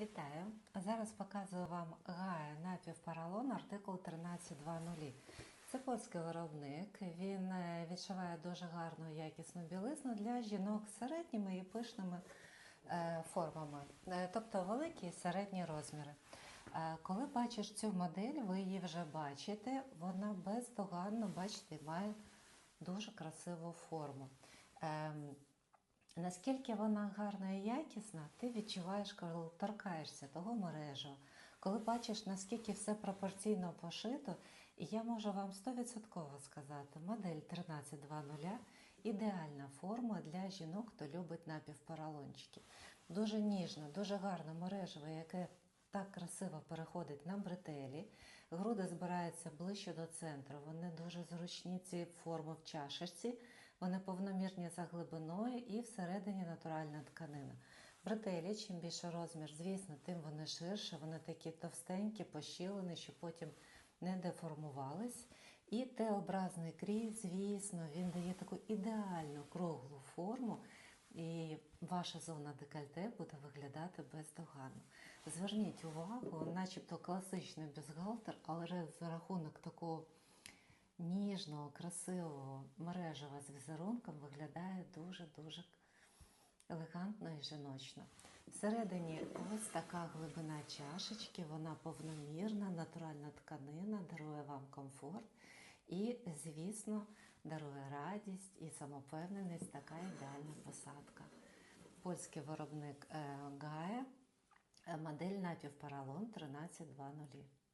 Вітаю! Зараз показую вам Гая напівпаралон артикул 1320. Це польський виробник. Він е, відшиває дуже гарну якісну білизну для жінок з середніми і пишними е, формами, Е, тобто великі і середні розміри. Коли бачиш цю модель, ви її вже бачите, вона бездоганно, бачите, має дуже красиву форму. Наскільки вона гарна і якісна, ти відчуваєш, коли торкаєшся того мережу, коли бачиш, наскільки все пропорційно пошито, і я можу вам 100% сказати, модель 1320 ідеальна форма для жінок, хто любить напівпаралончики. Дуже ніжно, дуже гарне мережево, яке так красиво переходить на бретелі. Груди збираються ближче до центру. Вони дуже зручні ці форми в чашечці. Вони повномірні за глибиною і всередині натуральна тканина. Бретелі, чим більше розмір, звісно, тим вони ширше, вони такі товстенькі, пощілені, щоб потім не деформувались. І Т-образний крій, звісно, він дає таку ідеальну круглу форму, і ваша зона декольте буде виглядати бездоганно. Зверніть увагу, начебто класичний бюстгальтер, але за рахунок такого ніжного, красивого мережева з візерунком виглядає дуже-дуже елегантно і жіночно. Всередині ось така глибина чашечки, вона повномірна, натуральна тканина, дарує вам комфорт і, звісно, дарує радість і самопевненість, така ідеальна посадка. Польський виробник е, Гая, е, модель напівпаралон 1320.